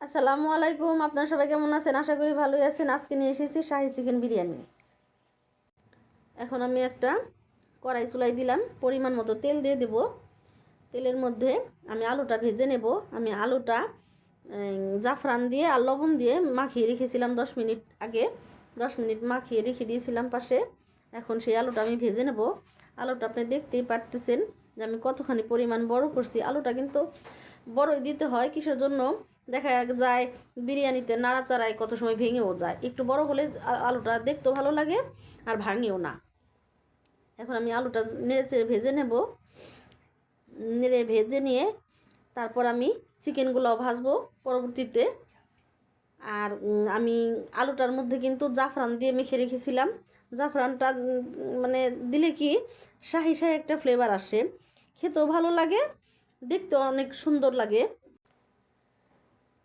আসসালামু আলাইকুম, আপনারা সবাই কেমন আছেন? আশা করি ভালোই আছেন। আজকে নিয়ে এসেছি শাহি চিকেন বিরিয়ানি। এখন আমি একটা কড়াই চুলাই দিলাম। পরিমাণ মতো তেল দিয়ে দেব। তেলের মধ্যে আমি আলুটা ভেজে নেব। আমি আলুটা জাফরান দিয়ে আর লবণ দিয়ে মাখিয়ে রেখেছিলাম দশ মিনিট আগে। দশ মিনিট মাখিয়ে রেখে দিয়েছিলাম পাশে। এখন সেই আলুটা আমি ভেজে নেব। আলুটা আপনি দেখতেই পারতেছেন যে আমি কতখানি পরিমাণ বড় করছি। আলুটা কিন্তু বড়ই দিতে হয় কিসের জন্য? দেখা যায় বিরিয়ানিতে নাড়াচাড়ায় কত সময় ভেঙেও যায়। একটু বড় হলে আলুটা দেখতেও ভালো লাগে, আর ভাঙেও না। এখন আমি আলুটা নেড়েচে ভেজে নেব। নেড়ে ভেজে নিয়ে তারপর আমি চিকেনগুলো ভাজবো পরবর্তীতে। আর আমি আলুটার মধ্যে কিন্তু জাফরান দিয়ে মেখে রেখেছিলাম। জাফরানটা মানে দিলে কি শাহি শাহি একটা ফ্লেভার আসে। খেতেও ভালো লাগে দেখতেও অনেক সুন্দর লাগে।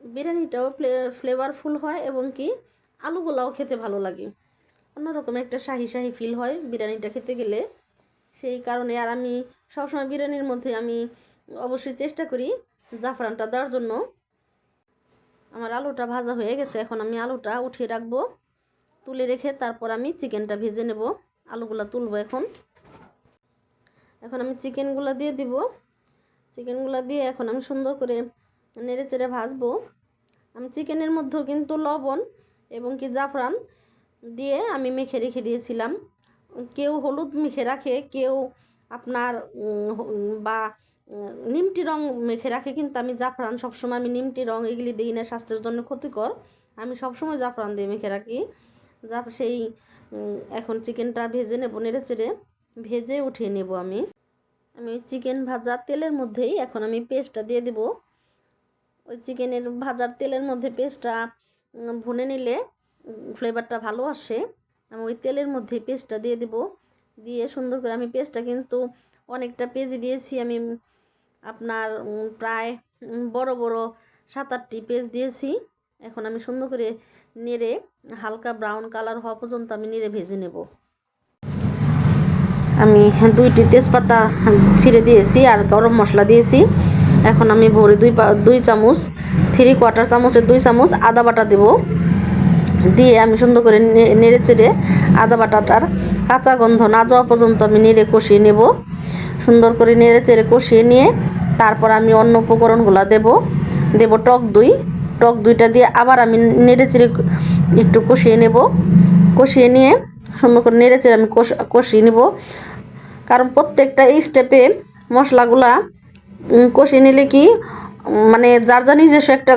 বিরিয়ানিটাও ফ্লেভারফুল হয় এবং কি আলুগুলাও খেতে ভালো লাগে। অন্যরকম একটা শাহি শাহি ফিল হয় বিরিয়ানিটা খেতে গেলে। সেই কারণে আর আমি সবসময় বিরিয়ানির মধ্যে আমি অবশ্যই চেষ্টা করি জাফরানটা দেওয়ার জন্য। আমার আলুটা ভাজা হয়ে গেছে, এখন আমি আলুটা উঠিয়ে রাখব, তুলে রেখে তারপর আমি চিকেনটা ভেজে নেব। আলুগুলো তুলবো এখন। এখন আমি চিকেনগুলো দিয়ে দিব। চিকেনগুলো দিয়ে এখন আমি সুন্দর করে নেড়ে চেড়ে ভাজবো। আমি চিকেনের মধ্যেও কিন্তু লবণ এবং কি জাফরান দিয়ে আমি মেখে রেখে দিয়েছিলাম। কেউ হলুদ মেখে রাখে, কেউ আপনার বা নিমটি রং মেখে রাখে, কিন্তু আমি জাফরান সবসময় আমি নিমটি রং এগুলি দিই না, স্বাস্থ্যের জন্য ক্ষতিকর। আমি সবসময় জাফরান দিয়ে মেখে রাখি। জাফ, সেই এখন চিকেনটা ভেজে নেব নেড়ে চেড়ে ভেজে উঠিয়ে নেব আমি। আমি ওই চিকেন ভাজা তেলের মধ্যেই এখন আমি পেস্টটা দিয়ে দেব। ওই চিকেনের ভাজার তেলের মধ্যে পেস্টটা ভুনে নিলে ফ্লেভারটা ভালো আসে। আমি ওই তেলের মধ্যে পেস্টটা দিয়ে দেব। দিয়ে সুন্দর করে আমি পেস্টটা কিন্তু অনেকটা পেজে দিয়েছি। আমি আপনার প্রায় বড় বড় সাত আটটি পেজ দিয়েছি। এখন আমি সুন্দর করে নেড়ে হালকা ব্রাউন কালার হওয়া পর্যন্ত আমি নেড়ে ভেজে নেব। আমি দুইটি তেজপাতা ছিঁড়ে দিয়েছি আর গরম মশলা দিয়েছি। এখন আমি ভরে দুই দুই চামচ থ্রি কোয়ার্টার চামচের দুই চামচ আদা বাটা দেবো। দিয়ে আমি সুন্দর করে নেড়ে চেড়ে আদা বাটাটার কাঁচা গন্ধ না যাওয়া পর্যন্ত আমি নেড়ে কষিয়ে নেব। সুন্দর করে নেড়ে চেড়ে কষিয়ে নিয়ে তারপর আমি অন্য উপকরণগুলো দেব। দেব টক দই। টক দুইটা দিয়ে আবার আমি নেড়ে চেড়ে একটু কষিয়ে নেব। কষিয়ে নিয়ে সুন্দর করে নেড়ে চেড়ে আমি কষ- কষিয়ে নেব। কারণ প্রত্যেকটা স্টেপে মশলাগুলা কষিয়ে নিলে কি মানে যার যা নিজস্ব একটা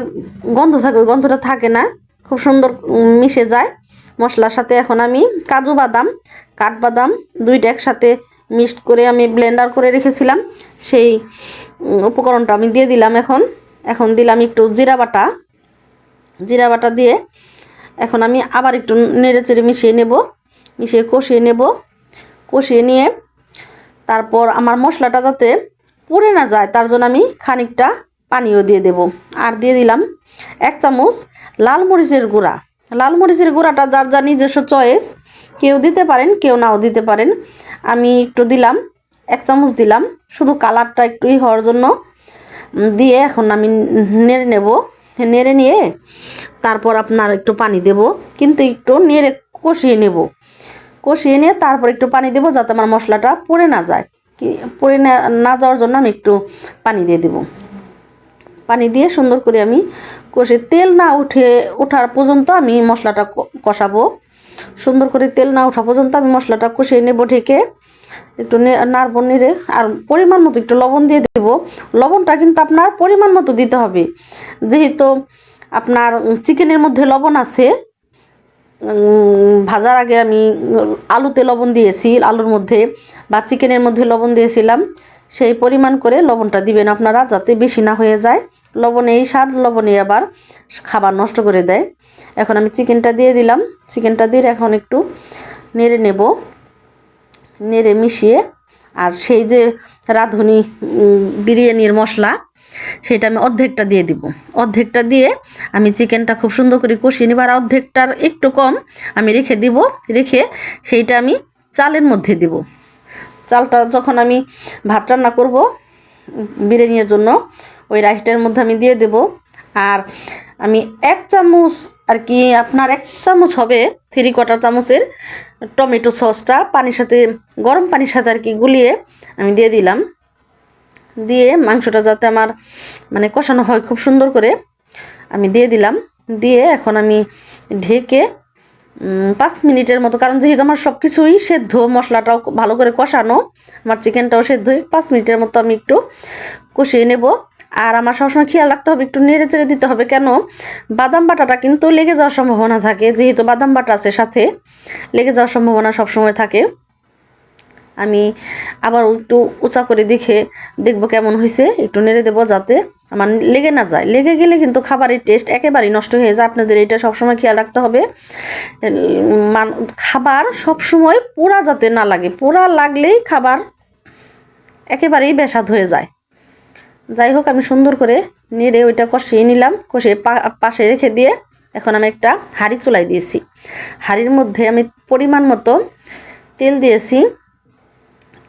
গন্ধ থাকে, ওই গন্ধটা থাকে না। খুব সুন্দর মিশে যায়। মশলার সাথে এখন আমি কাজু বাদাম, কাঠবাদাম দুইটা একসাথে মিক্সড করে আমি ব্লেন্ডার করে রেখেছিলাম। সেই উপকরণটা আমি দিয়ে দিলাম এখন। এখন দিলাম একটু জিরা বাটা। জিরা বাটা দিয়ে এখন আমি আবার একটু নেড়ে চেড়ে মিশিয়ে নেব। মিশিয়ে কষিয়ে নেব। কষিয়ে নিয়ে তারপর আমার মশলাটা যাতে পুড়ে না যায়, তার জন্য আমি খানিকটা পানিও দিয়ে দেব। আর দিয়ে দিলাম এক চামচ লাল মরিচের গুঁড়া। লাল মরিচের গুঁড়াটা যার যা নিজস্ব চয়েস কেউ দিতে পারেন, কেউ নাও দিতে পারেন। আমি একটু দিলাম, এক চামচ দিলাম। শুধু কালারটা একটু হওয়ার জন্য দিয়ে এখন আমি নেড়ে নেব। নেড়ে নিয়ে তারপর আপনার একটু পানি দেব, কিন্তু একটু নেড়ে কষিয়ে নেব। কষিয়ে নিয়ে তারপর একটু পানি দেবো যাতে আমার মশলাটা পড়ে না যায়। কি, পড়ে না যাওয়ার জন্য আমি একটু পানি দিয়ে দেবো। পানি দিয়ে সুন্দর করে আমি কষে, তেল না উঠে, ওঠার পর্যন্ত আমি মশলাটা কষাবো। সুন্দর করে তেল না ওঠা পর্যন্ত আমি মশলাটা কষিয়ে নেব ঢেকে। একটু নাড়বো, নেড়ে, আর পরিমাণ মতো একটু লবণ দিয়ে দেব। লবণটা কিন্তু আপনার পরিমাণ মতো দিতে হবে। যেহেতু আপনার চিকেনের মধ্যে লবণ আছে ভাজার আগে আমি আলুতে লবণ দিয়েছি, আলুর মধ্যে বা চিকেনের মধ্যে লবণ দিয়েছিলাম। সেই পরিমাণ করে লবণটা দিবেন আপনারা যাতে বেশি না হয়ে যায়। লবণে এই স্বাদ লবণে আবার খাবার নষ্ট করে দেয়। এখন আমি চিকেনটা দিয়ে দিলাম। চিকেনটা দিয়ে এখন একটু নেড়ে নেব। নেড়ে মিশিয়ে আর সেই যে রাঁধুনি বিরিয়ানির মশলা সেটা আমি অর্ধেকটা দিয়ে দিব। অর্ধেকটা দিয়ে আমি চিকেনটা খুব সুন্দর করে কষিয়ে নিব আর অর্ধেকটার একটু কম আমি রেখে দিব, রেখে সেইটা আমি চালের মধ্যে দিব। চালটা যখন আমি ভাত রান্না করব, বিরিয়ানির জন্য ওই রাইসটার মধ্যে আমি দিয়ে দেব। আর আমি এক চামচ আর কি আপনার এক চামচ হবে থ্রি কোয়ার্টার চামচের টমেটো সসটা পানির সাথে, গরম পানির সাথে আর কি গুলিয়ে আমি দিয়ে দিলাম। দিয়ে মাংসটা যাতে আমার মানে কষানো হয় খুব সুন্দর করে, আমি দিয়ে দিলাম। দিয়ে এখন আমি ঢেকে পাঁচ মিনিটের মতো, কারণ যেহেতু আমার সব কিছুই সেদ্ধ, মশলাটাও ভালো করে কষানো, আমার চিকেনটাও সেদ্ধ পাঁচ মিনিটের মতো আমি একটু কষিয়ে নেব। আর আমার সবসময় খেয়াল রাখতে হবে, একটু নেড়ে চেড়ে দিতে হবে, কেন? বাদাম বাটাটা কিন্তু লেগে যাওয়ার সম্ভাবনা থাকে, যেহেতু বাদাম বাটা আছে সাথে, লেগে যাওয়ার সম্ভাবনা সবসময় থাকে। আমি আবার একটু উঁচা করে দেখে দেখব কেমন হয়েছে একটু নেড়ে দেবো যাতে আমার লেগে না যায়। লেগে গেলে কিন্তু খাবারের টেস্ট একেবারেই নষ্ট হয়ে যায়। আপনাদের এটা সবসময় খেয়াল রাখতে হবে। মান- খাবার সবসময় পোড়া যাতে না লাগে। পোড়া লাগলেই খাবার একেবারেই বেসাদ হয়ে যায়। যাই হোক, আমি সুন্দর করে নেড়ে ওইটা কষিয়ে নিলাম। কষিয়ে পাশে রেখে দিয়ে এখন আমি একটা হাঁড়ি চুলাই দিয়েছি। হাঁড়ির মধ্যে আমি পরিমাণ মতো তেল দিয়েছি।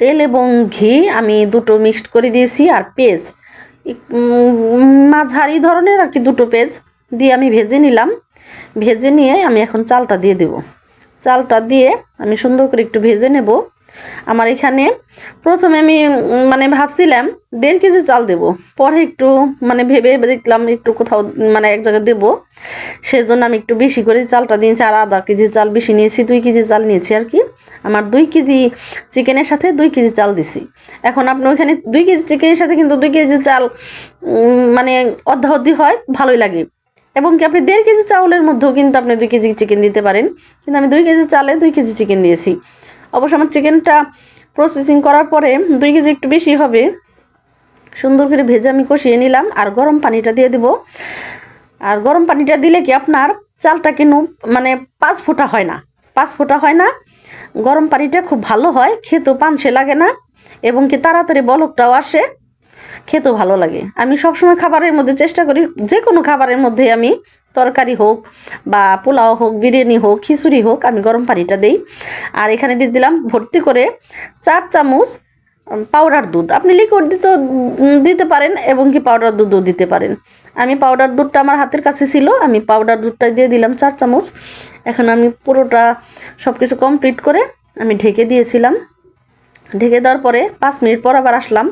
তেল এবং ঘি আমি দুটো মিক্সড করে দিয়েছি আর উম, মাঝারি ধরনের আর কি দুটো পেঁয়াজ দিয়ে আমি ভেজে নিলাম। ভেজে নিয়ে আমি এখন চালটা দিয়ে দেব। চালটা দিয়ে আমি সুন্দর করে একটু ভেজে নেব। আমার এখানে প্রথমে আমি মানে ভাবছিলাম দেড় কেজি চাল দেব। পরে একটু মানে ভেবে দেখলাম একটু কোথাও মানে এক জায়গায় দেবো। সেজন্য আমি একটু বেশি করে চালটা দিয়েছি আর আধা কেজি চাল বেশি নিয়েছি, দুই কেজি চাল নিয়েছি আর কি। আমার দুই কেজি চিকেনের সাথে দুই কেজি চাল দিছি। এখন আপনি ওইখানে দুই কেজি চিকেনের সাথে কিন্তু দুই কেজি চাল মানে অর্ধাঅর্ধি হয়, ভালোই লাগে। এবং কি আপনি দেড় কেজি চাউলের মধ্যেও কিন্তু আপনি দুই কেজি চিকেন দিতে পারেন। কিন্তু আমি দুই কেজি চালে দুই কেজি চিকেন দিয়েছি। অবশ্য আমার চিকেনটা প্রসেসিং করার পরে দুই কেজি একটু বেশি হবে। সুন্দর করে ভেজে আমি কষিয়ে নিলাম আর গরম পানিটা দিয়ে দিব। আর গরম পানিটা দিলে কি আপনার চালটা কিন্তু মানে পাঁচ ফোঁটা হয় না। পাঁচ ফোঁটা হয় না। গরম পানিটা খুব ভালো হয় খেতেও পানসে লাগে না এবং কি তাড়াতাড়ি বলকটাও আসে, খেতেও ভালো লাগে। আমি সবসময় খাবারের মধ্যে চেষ্টা করি যে কোনো খাবারের মধ্যে আমি তরকারি হোক বা পোলাও হোক, বিরিয়ানি হোক, খিচুড়ি হোক, আমি গরম পানিটা দিই। আর এখানে দিয়ে দিলাম ভর্তি করে চার চামচ পাউডার দুধ। আপনি লিকুইড দিতে দিতে পারেন এবং কি পাউডার দুধও দিতে পারেন। আমি পাউডার দুধটা আমার হাতের কাছে ছিল, আমি পাউডার দুধটা দিয়ে দিলাম চার চামচ। এখন আমি পুরোটা সব কিছু কমপ্লিট করে আমি ঢেকে দিয়েছিলাম। ঢেকে দেওয়ার পরে পাঁচ মিনিট পর আবার আসলাম।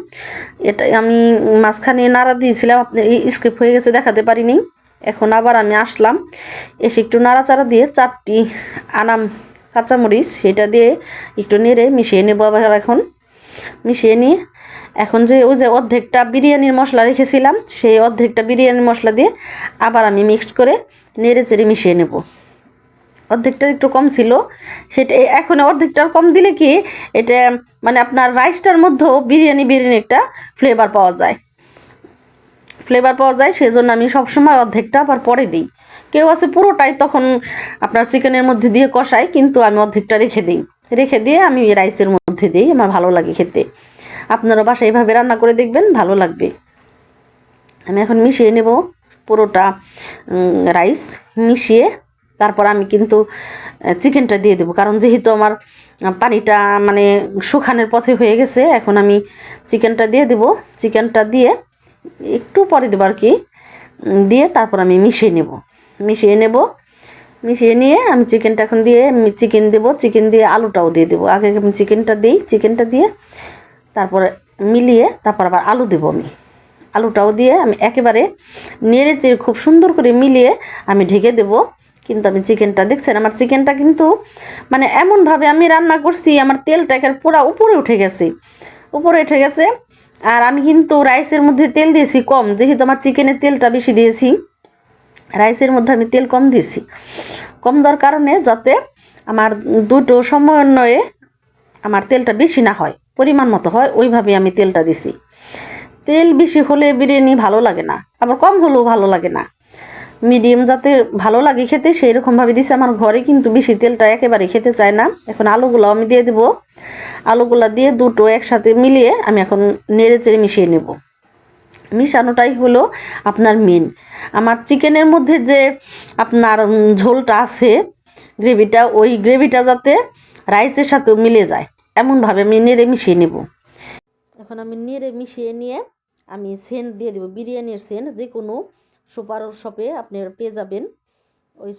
এটা আমি মাঝখানে নাড়া দিয়েছিলাম, আপনি স্কিপ হয়ে গেছে, দেখাতে পারিনি। এখন আবার আমি আসলাম। এসে একটু নাড়াচাড়া দিয়ে চারটি আনাম কাঁচামরিচ, সেটা দিয়ে একটু নেড়ে মিশিয়ে নেব আবার এখন। মিশিয়ে নিয়ে এখন যে ওই যে অর্ধেকটা বিরিয়ানির মশলা রেখেছিলাম, সেই অর্ধেকটা বিরিয়ানির মশলা দিয়ে আবার আমি মিক্সড করে নেড়ে চেড়ে মিশিয়ে নেব। অর্ধেকটা একটু কম ছিল, সেটা এখন অর্ধেকটার কম দিলে কি এটা মানে আপনার রাইসটার মধ্যেও বিরিয়ানি বিরিয়ানি একটা ফ্লেভার পাওয়া যায়। ফ্লেভার পাওয়া যায়, সেজন্য আমি সবসময় অর্ধেকটা আবার পরে দিই। কেউ আছে পুরোটাই তখন আপনার চিকেনের মধ্যে দিয়ে কষাই কিন্তু আমি অর্ধেকটা রেখে দিই। রেখে দিয়ে আমি রাইসের মধ্যে দিই, আমার ভালো লাগে খেতে। আপনারা বাসায় এইভাবে রান্না করে দেখবেন, ভালো লাগবে। আমি এখন মিশিয়ে নেব পুরোটা রাইস মিশিয়ে তারপর আমি কিন্তু চিকেনটা দিয়ে দেবো। কারণ যেহেতু আমার পানিটা মানে শুকানোর পথে হয়ে গেছে, এখন আমি চিকেনটা দিয়ে দেবো। চিকেনটা দিয়ে একটু পরে দেবো আর কি। দিয়ে তারপর আমি মিশিয়ে নেব। মিশিয়ে নেব। মিশিয়ে নিয়ে আমি চিকেনটা এখন দিয়ে চিকেন দেবো। চিকেন দিয়ে আলুটাও দিয়ে দেবো। আগে আমি চিকেনটা দিই। চিকেনটা দিয়ে তারপরে মিলিয়ে তারপর আবার আলু দেবো আমি। আলুটাও দিয়ে আমি একেবারে নেড়ে চেড়ে খুব সুন্দর করে মিলিয়ে আমি ঢেকে দেবো। কিন্তু আমি চিকেনটা দেখছেন? আমার চিকেনটা কিন্তু মানে এমনভাবে আমি রান্না করছি, আমার তেলটা একেবারে পুরো উপরে উঠে গেছে। উপরে উঠে গেছে। আর আমি কিন্তু রাইসের মধ্যে তেল দিয়েছি কম, যেহেতু আমার চিকেনের তেলটা বেশি দিয়েছি, রাইসের মধ্যে আমি তেল কম দিয়েছি। কম দেওয়ার কারণে যাতে আমার দুটো সমন্বয়ে আমার তেলটা বেশি না হয়, পরিমাণ মতো হয় ওইভাবে আমি তেলটা দিছি। তেল বেশি হলে বিরিয়ানি ভালো লাগে না, আবার কম হলেও ভালো লাগে না। মিডিয়াম যাতে ভালো লাগে খেতে সেই রকমভাবে দিছি। আমার ঘরে কিন্তু বেশি তেলটা একেবারে খেতে চায় না। এখন আলুগুলো আমি দিয়ে দেবো। আলুগুলো দিয়ে দুটো একসাথে মিলিয়ে আমি এখন নেড়ে চেড়ে মিশিয়ে নেব। মিশানোটাই হলো আপনার মেন আমার চিকেনের মধ্যে যে আপনার ঝোলটা আছে, গ্রেভিটা, ওই গ্রেভিটা যাতে রাইসের সাথেও মিলে যায়। এমনভাবে আমি নেড়ে মিশিয়ে নেব। এখন আমি নেড়ে মিশিয়ে নিয়ে আমি সেন্ট দিয়ে দেবো। বিরিয়ানির সেন্ট যে কোনো সুপার শপে আপনি পেয়ে যাবেন। ওই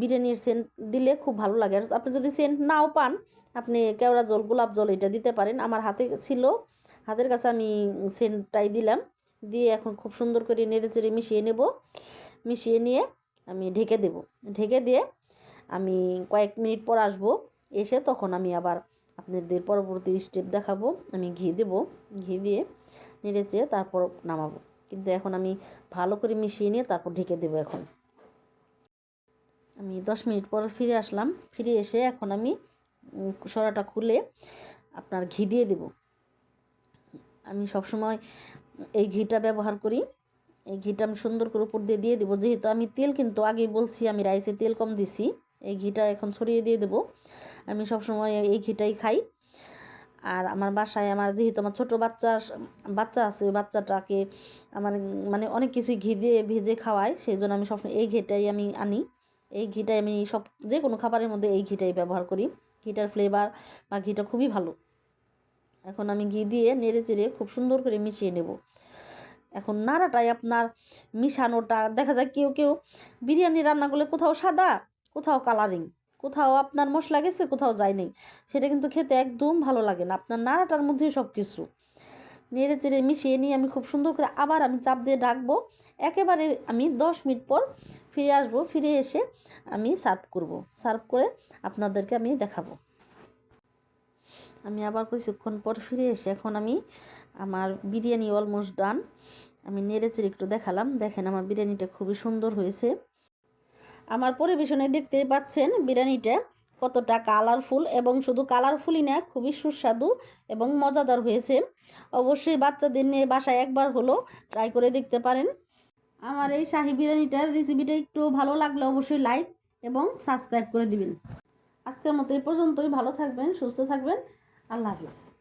বিরিয়ানির সেন্ট দিলে খুব ভালো লাগে। আর আপনি যদি সেন্ট নাও পান, আপনি কেওড়া জল, গোলাপ জল এটা দিতে পারেন। আমার হাতে ছিল, হাতের কাছে আমি সেন্টটাই দিলাম। দিয়ে এখন খুব সুন্দর করে নেড়ে চেড়ে মিশিয়ে নেব। মিশিয়ে নিয়ে আমি ঢেকে দেব। ঢেকে দিয়ে আমি কয়েক মিনিট পর আসব। এসে তখন আমি আবার আপনাদের পরবর্তী স্টেপ দেখাবো। আমি ঘি দেব। ঘি দিয়ে নেড়ে চেয়ে তারপর নামাবো। কিন্তু এখন আমি ভালো করে মিশিয়ে নিয়ে তারপর ঢেকে দেবো এখন। আমি দশ মিনিট পর ফিরে আসলাম। ফিরে এসে এখন আমি সরাটা খুলে আপনার ঘি দিয়ে দেব। আমি সবসময় এই ঘিটা ব্যবহার করি। এই ঘিটা আমি সুন্দর করে উপর দিয়ে দিয়ে দেবো। যেহেতু আমি তেল কিন্তু আগেই বলছি, আমি রাইসে তেল কম দিছি। এই ঘিটা এখন ছড়িয়ে দিয়ে দেবো। আমি সবসময় এই ঘিটাই খাই। আর আমার বাসায় আমার যেহেতু আমার ছোটো বাচ্চা বাচ্চা আছে, ওই বাচ্চাটাকে আমার মানে অনেক কিছুই ঘি দিয়ে ভেজে খাওয়াই সেই জন্য আমি সবসময় এই ঘিটাই আমি আনি। এই ঘিটাই আমি সব যে কোনো খাবারের মধ্যে এই ঘিটাই ব্যবহার করি। ঘিটার ফ্লেভার বা ঘিটা খুবই ভালো। এখন আমি ঘি দিয়ে নেড়ে চেড়ে খুব সুন্দর করে মিশিয়ে নেব। এখন নাড়াটাই আপনার মিশানোটা, দেখা যায় কেউ কেউ বিরিয়ানি রান্না করলে কোথাও সাদা, কোথাও কালারিং কোথাও আপনার মশলা গেছে, কোথাও যায় নাই। সেটা কিন্তু খেতে একদম ভালো লাগে না। আপনার নাড়াটার মধ্যেই সব কিছু নেড়ে চেড়ে মিশিয়ে নিয়ে আমি খুব সুন্দর করে আবার আমি চাপ দিয়ে ডাকবো। একেবারে আমি দশ মিনিট পর ফিরে আসব, ফিরে এসে আমি সার্ভ করব। সার্ভ করে আপনাদেরকে আমি দেখাবো। আমি আবার কিছুক্ষণ পর ফিরে এসে এখন আমি আমার বিরিয়ানি অলমোস্ট ডান। আমি নেড়ে চেড়ে একটু দেখালাম। দেখেন আমার বিরিয়ানিটা খুবই সুন্দর হয়েছে। আমার পরিবেশনে দেখতে পাচ্ছেন বিরিয়ানিটা কতটা কালারফুল এবং শুধু কালারফুলই না, খুবই সুস্বাদু এবং মজাদার হয়েছে। অবশ্যই বাচ্চাদের নিয়ে বাসায় একবার হলো ট্রাই করে দেখতে পারেন। আমার এই শাহি বিরিয়ানিটার রেসিপিটা একটু ভালো লাগলে অবশ্যই লাইক এবং সাবস্ক্রাইব করে দিবেন। আজকের মতো এই পর্যন্তই, ভালো থাকবেন, সুস্থ থাকবেন, আল্লাহ হাফিজ।